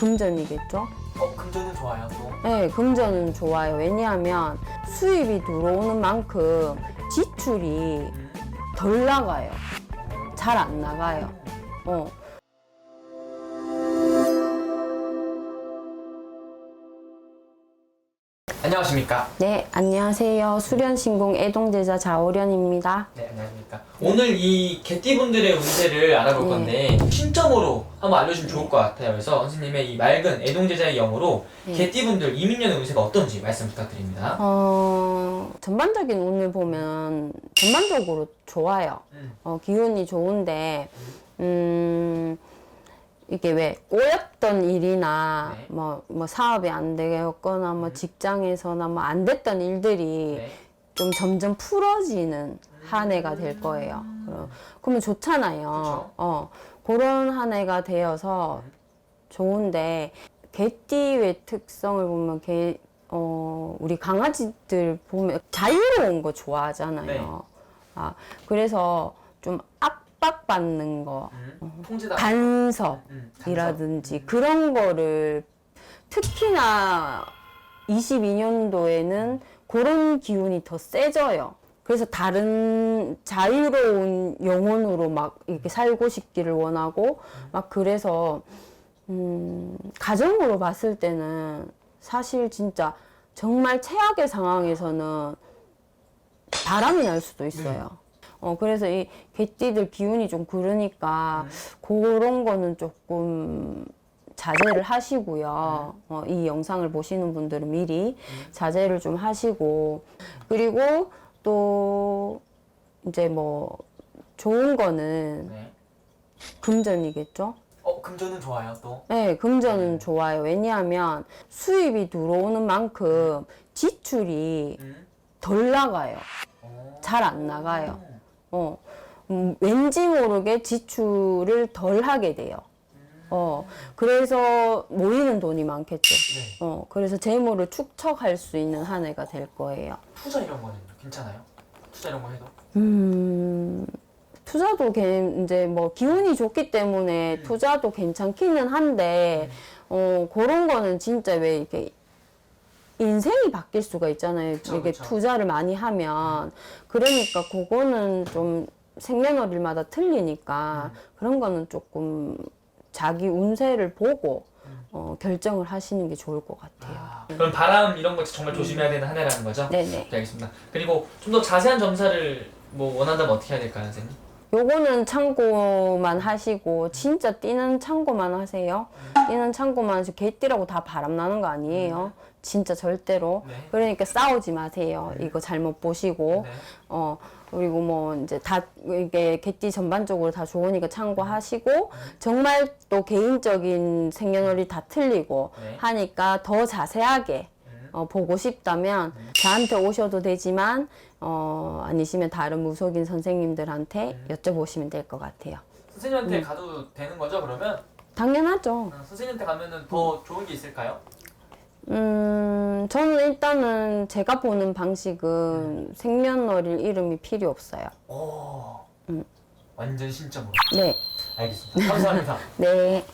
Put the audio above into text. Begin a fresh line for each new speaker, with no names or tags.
금전이겠죠?
어, 금전은 좋아요, 또.
네, 금전은 좋아요. 왜냐하면 수입이 들어오는 만큼 지출이
음.
덜 나가요. 잘 안 나가요. 어.
안녕하십니까?
네, 안녕하세요. 수련신공 애동제자 자오련입니다.
네, 안녕하십니까? 오늘 이 개띠분들의 운세를 알아볼
네.
건데 신점으로 한번 알려주면 좋을 것 같아요. 그래서 선생님의 이 맑은 애동제자의 영어로
네.
개띠분들 이민년의 운세가 어떤지 말씀 부탁드립니다.
어, 전반적인 운을 보면 전반적으로 좋아요.
음.
어, 기운이 좋은데, 음, 이게 왜 꼬였던 일이나
네.
뭐, 뭐 사업이 안 되었거나 뭐 직장에서나 뭐 안 됐던 일들이
네.
좀 점점 풀어지는 한 해가 될 거예요. 그럼- 그러면 좋잖아요.
그쵸.
어, 그런 한 해가 되어서 좋은데 개띠의 특성을 보면 개, 어, 우리 강아지들 보면 자유로운 거 좋아하잖아요.
네.
아, 그래서 좀 압박받는 거,
음. 통제다.
간섭,
음,
이라든지 그런 거를 특히나 22년도에는 그런 기운이 더 세져요. 그래서 다른 자유로운 영혼으로 막 이렇게 살고 싶기를 원하고 막 그래서 음, 가정으로 봤을 때는 사실 진짜 정말 최악의 상황에서는 바람이 날 수도 있어요. 어, 그래서 이 개띠들 기운이 좀 그러니까 그런 거는 조금 자제를 하시고요. 어, 이 영상을 보시는 분들은 미리 자제를 좀 하시고 그리고 또 이제 뭐 좋은 거는
네.
금전이겠죠?
어, 금전은 좋아요, 또.
네, 금전은 좋아요. 왜냐하면 수입이 들어오는 만큼 지출이
음.
덜 나가요.
어.
잘안 나가요. 어, 음, 왠지 모르게 지출을 덜 하게 돼요. 어, 그래서 모이는 돈이 많겠죠.
네.
어, 그래서 재물을 축적할 수 있는 한 해가 될 거예요.
투자 이런 거는 괜찮아요? 투자 이런 거 해도?
음, 투자도 괜- 이제 뭐 기운이 좋기 때문에 투자도 괜찮기는 한데, 어, 그런 거는 진짜 왜 이렇게 인생이 바뀔 수가 있잖아요.
그쵸,
이게
그쵸.
투자를 많이 하면. 그러니까 그거는 좀 생년월일마다 틀리니까 그런 거는 조금 자기 운세를 보고 어, 결정을 하시는 게 좋을 것 같아요.
아, 그럼 바람 이런 거 정말 조심해야 되는 한 해라는 거죠?
네네.
네, 알겠습니다. 그리고 좀 더 자세한 점사를 뭐 원한다면 어떻게 해야 될까요, 선생님?
요거는 참고만 하시고 진짜 뛰는 참고만 하세요. 뛰는 참고만 하시고 개띠라고 다 바람 나는 거 아니에요. 진짜 절대로.
네.
그러니까 싸우지 마세요. 이거 잘못 보시고.
네.
어 그리고 뭐 이제 다 이게 개띠 전반적으로 다 좋으니까 참고하시고 정말 또 개인적인 생년월일 다 틀리고
네.
하니까 더 자세하게 어, 보고 싶다면 저한테 오셔도 되지만 어, 아니시면 다른 무속인 선생님들한테 여쭤보시면 될 것 같아요.
선생님한테
음.
가도 되는 거죠, 그러면?
당연하죠.
어, 선생님한테 가면은 더 좋은 게 있을까요?
음, 저는 일단은 제가 보는 방식은 생년월일 이름이 필요 없어요.
오.
음.
완전 신점으로.
네,
알겠습니다. 감사합니다.
네.